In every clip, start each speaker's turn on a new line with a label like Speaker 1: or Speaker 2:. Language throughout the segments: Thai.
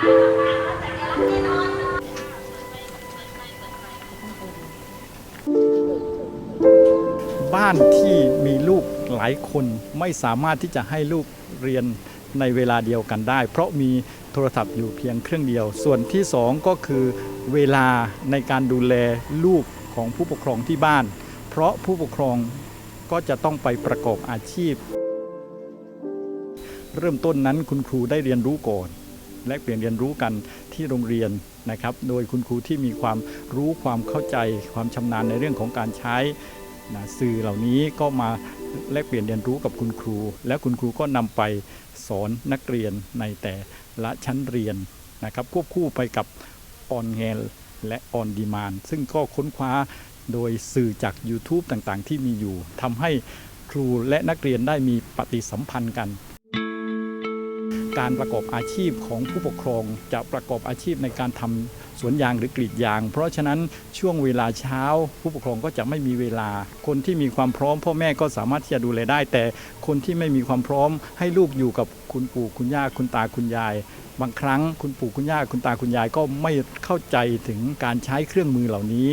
Speaker 1: บ้านที่มีลูกหลายคนไม่สามารถที่จะให้ลูกเรียนในเวลาเดียวกันได้ เพราะมีโทรศัพท์อยู่เพียงเครื่องเดียว ส่วนที่สองก็คือเวลาในการดูแลลูกของผู้ปกครองที่บ้าน เพราะผู้ปกครองก็จะต้องไปประกอบอาชีพ เริ่มต้นนั้นคุณครูได้เรียนรู้ก่อน และเปลี่ยนเรียนรู้กันที่โรงเรียนนะครับ โดยคุณครูที่มีความรู้ความเข้าใจ ความชำนาญในเรื่องของการใช้นะสื่อเหล่านี้ก็มาแลกเปลี่ยนเรียนรู้กับคุณครู และคุณครูก็นำไปสอนนักเรียนในแต่ละชั้นเรียนนะครับ ควบคู่ไปกับออนแ l และออนดีมานซึ่งก็ค้นคว้าโดยสื่อจาก YouTube ต่างๆ ที่มีอยู่ทำให้ครูและนักเรียนได้มีปฏิสัมพันธ์กัน การประกอบอาชีพของผู้ปกครองจะประกอบอาชีพในการทำสวนยางหรือกรีดยาง เพราะฉะนั้นช่วงเวลาเช้า ผู้ปกครองก็จะไม่มีเวลา คนที่มีความพร้อม พ่อแม่ก็สามารถที่จะดูแลได้ แต่คนที่ไม่มีความพร้อม ให้ลูกอยู่กับคุณปู่คุณย่าคุณตาคุณยาย บางครั้งคุณปู่คุณย่าคุณตาคุณยายก็ไม่เข้าใจถึงการใช้เครื่องมือเหล่านี้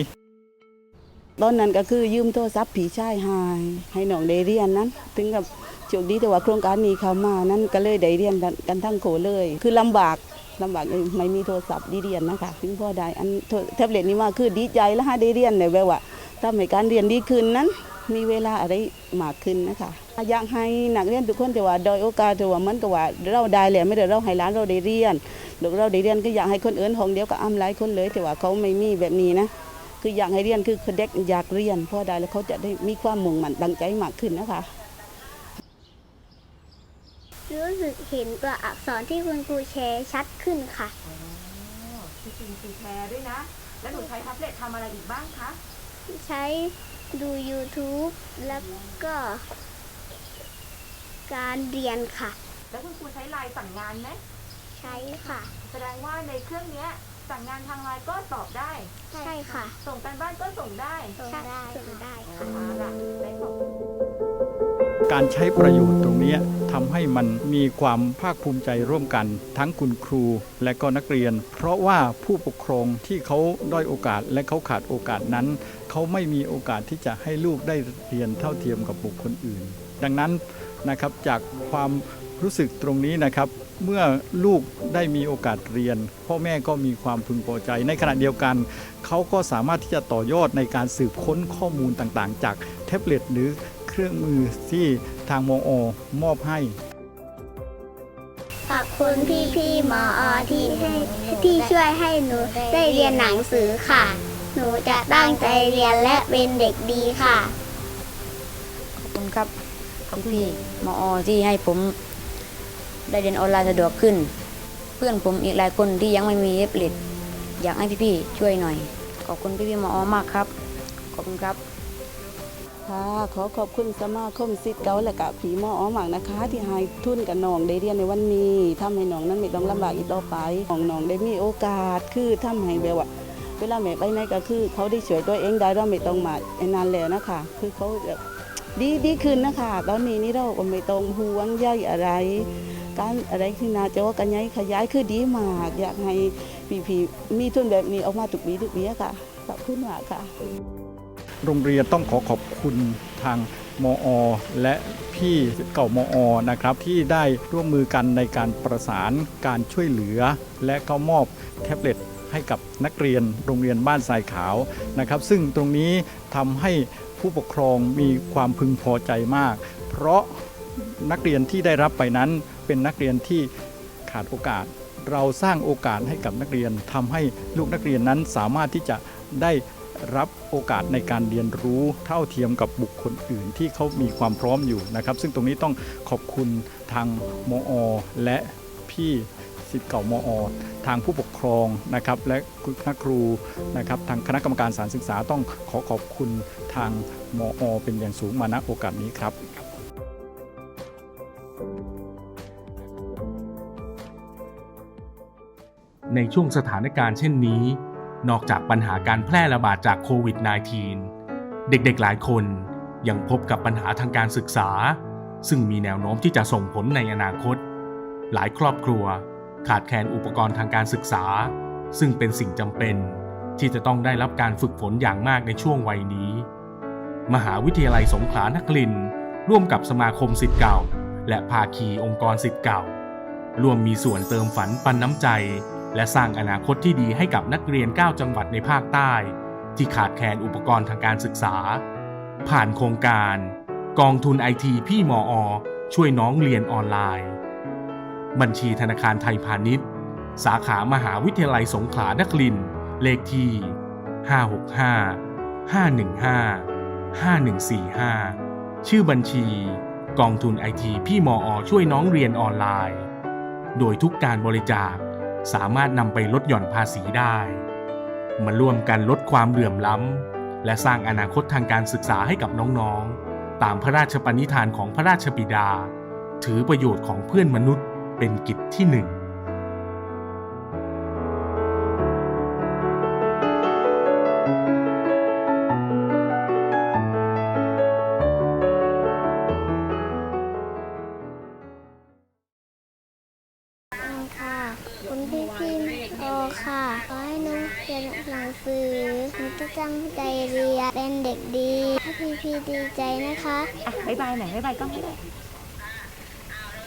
Speaker 2: ตอนนั้นก็คือยืมโทรศัพท์ผีชายหาย ให้น้องได้เรียนนั้น ถึงกับ โชคดีแต่ว่าโครงการนี้เข้ามานั้นก็เลยได้เรียนกันทั้งโขเลย คือลำบากลำบากไม่มีโทรศัพท์ดีเรียนนะคะถึงพ่อได้อันโทรแท็บเล็ตนี้มาคือดีใจแล้วฮะได้เรียนเนี่ยแบบว่าทำให้การเรียนดีขึ้นนั้น มีเวลาอะไรมากขึ้นนะคะอยากให้นักเรียนทุกคนแต่ว่าโดยโอกาสแต่ว่ามันก็ว่าเราได้แหละไม่ได้เราให้ร้านเราได้เรียนหรือเราได้เรียนก็อยากให้คนอื่นห้องเดียวก็อ้ำหลายคนเลยแต่ว่าเขาไม่มีแบบนี้นะคืออยากให้เรียนคือเด็กอยากเรียนพราะได้แล้วเขาจะได้มีความมุ่งมั่นตั้งใจมากขึ้นนะคะ
Speaker 3: รู้สึกเห็นตัวอักษรที่คุณครูแชร์ชัดขึ้นค่ะ
Speaker 4: ที่จริงคือแชร์ด้วยนะ แล้วหนูใช้แท็บเล็ตทำอะไรอีกบ้างคะ
Speaker 3: ใช้ดู YouTube แล้วก็การเรียนค่ะ
Speaker 4: แล้วคุณครูใช้ไลน์สั่งงานไหม
Speaker 3: ใช้ค่ะ
Speaker 4: แสดงว่าในเครื่องเนี้ยสั่งงานทางไลน์ก็ตอบได้
Speaker 3: ใช่ค่ะ
Speaker 4: ส่งกันบ้านก็ส่งได้
Speaker 3: ส่งได้ส่งได้ค่ะ
Speaker 4: อ่าล่ะไหนบอก
Speaker 1: การใช้ประโยชน์ตรงนี้ ทำให้มันมีความภาคภูมิใจร่วมกัน ทั้งคุณครูและก็นักเรียน เพราะว่าผู้ปกครองที่เขาด้อยโอกาสและเขาขาดโอกาสนั้น เขาไม่มีโอกาสที่จะให้ลูกได้เรียนเท่าเทียมกับบุคคลอื่น ดังนั้นนะครับจากความรู้สึกตรงนี้นะครับเมื่อลูกได้มีโอกาสเรียน พ่อแม่ก็มีความพึงพอใจ ในขณะเดียวกัน เขาก็สามารถที่จะต่อยอดในการสืบค้นข้อมูลต่างๆ จากแท็บเล็ตหรือ เครื่องมือที่ทางมอมอบให้
Speaker 3: ขอบคุณพี่พี่ๆหมออที่ให้ที่ช่วยให้หนูได้เรียนหนังสือค่ะ หนูจะตั้งใจเรียนและเป็นเด็กดีค่ะ
Speaker 5: ขอบคุณครับพี่พี่ๆมอที่ให้ผมได้เรียนออนไลน์สะดวกขึ้น เพื่อนผมอีกหลายคนที่ยังไม่มีเอฟเล็ตอยากให้พี่พี่ๆช่วยหน่อย ขอบคุณพี่พี่ๆมอมากครับ ขอบคุณครับ
Speaker 2: ค่ะ ขอขอบคุณสมาคมสิทธิ์เกาและกับผีหมออ้อหมากนะคะ ที่ให้ทุนกับน้องได้เรียนในวันนี้ทำให้น้องนั้นไม่ต้องลำบากอีกต่อไปของน้องได้มีโอกาสคือทำให้แบบว่าเวลาแม่ไปไหนก็คือ เขาได้ช่วยตัวเองได้เราไม่ต้องมาไอ้นานแล้วนะคะ คือเขาแบบดีดีขึ้นนะคะ ตอนนี้นี่เราก็ไม่ต้องห่วงใยอะไร การอะไรขึ้นนาจะว่ากันย้ายขยายคือดีมากอยากให้พี่พีมีทุนแบบนี้ออกมาทุกปีทุกปีค่ะขอบคุณมากค่ะ
Speaker 1: โรงเรียนต้องขอขอบคุณทางมอ และพี่เก่ามอ นะครับ ที่ได้ร่วมมือกันในการประสานการช่วยเหลือ และก็มอบแท็บเล็ตให้กับนักเรียนโรงเรียนบ้านทรายขาวนะครับ ซึ่งตรงนี้ทำให้ผู้ปกครองมีความพึงพอใจมาก เพราะนักเรียนที่ได้รับไปนั้นเป็นนักเรียนที่ขาดโอกาส เราสร้างโอกาสให้กับนักเรียนทำให้ลูกนักเรียนนั้นสามารถที่จะได้ รับโอกาสในการเรียนรู้เท่าเทียมกับบุคคลอื่นที่เขามีความพร้อมอยู่นะครับ ซึ่งตรงนี้ต้องขอบคุณทางมอ และพี่สิทธิ์เก่ามอ ทางผู้ปกครองนะครับและคุณคณะครูนะครับทางคณะกรรมการสารศึกษาต้องขอขอบคุณทางมอ เป็นอย่างสูงมาณโอกาสนี้ครับ
Speaker 6: ในช่วงสถานการณ์เช่นนี้ นอกจากปัญหาการแพร่ระบาดจากโควิด -19 เด็กๆหลายคนยังพบกับปัญหาทางการศึกษา ซึ่งมีแนวโน้มที่จะส่งผลในอนาคต หลายครอบครัวขาดแคลนอุปกรณ์ทางการศึกษา ซึ่งเป็นสิ่งจำเป็นที่จะต้องได้รับการฝึกฝนอย่างมากในช่วงวัยนี้ มหาวิทยาลัยสงขลานครินทร์ร่วมกับสมาคมสิทธิ์เก่า และภาคีองค์กรสิทธิ์เก่า ร่วมมีส่วนเติมฝันปันน้ำใจ และสร้างอนาคตที่ดีให้กับนักเรียน 9 จังหวัดในภาคใต้ ที่ขาดแคลนอุปกรณ์ทางการศึกษา ผ่านโครงการ กองทุนไอทีพี่มออ ช่วยน้องเรียนออนไลน์ บัญชีธนาคารไทยพาณิชย์ สาขามหาวิทยาลัยสงขลานครินทร์เลขที่ 565 515 5145 ชื่อบัญชี กองทุนไอทีพี่มออ ช่วยน้องเรียนออนไลน์ โดยทุกการบริจาค สามารถนำไปลดหย่อนภาษีได้ มาร่วมกันลดความเหลื่อมล้ำ และสร้างอนาคตทางการศึกษาให้กับน้องๆ ตามพระราชปณิธานของพระราชบิดา ถือประโยชน์ของเพื่อนมนุษย์เป็นกิจที่หนึ่ง
Speaker 3: พี่พี่โอค่ะ ขอให้น้องเรียนหนังสือหนูจะตั้งใจเรียนเป็นเด็กดี พี่พี่ดีใจนะคะ
Speaker 4: อะบ๊ายบายหน่อยบ๊ายบายกล้องให้หน่อย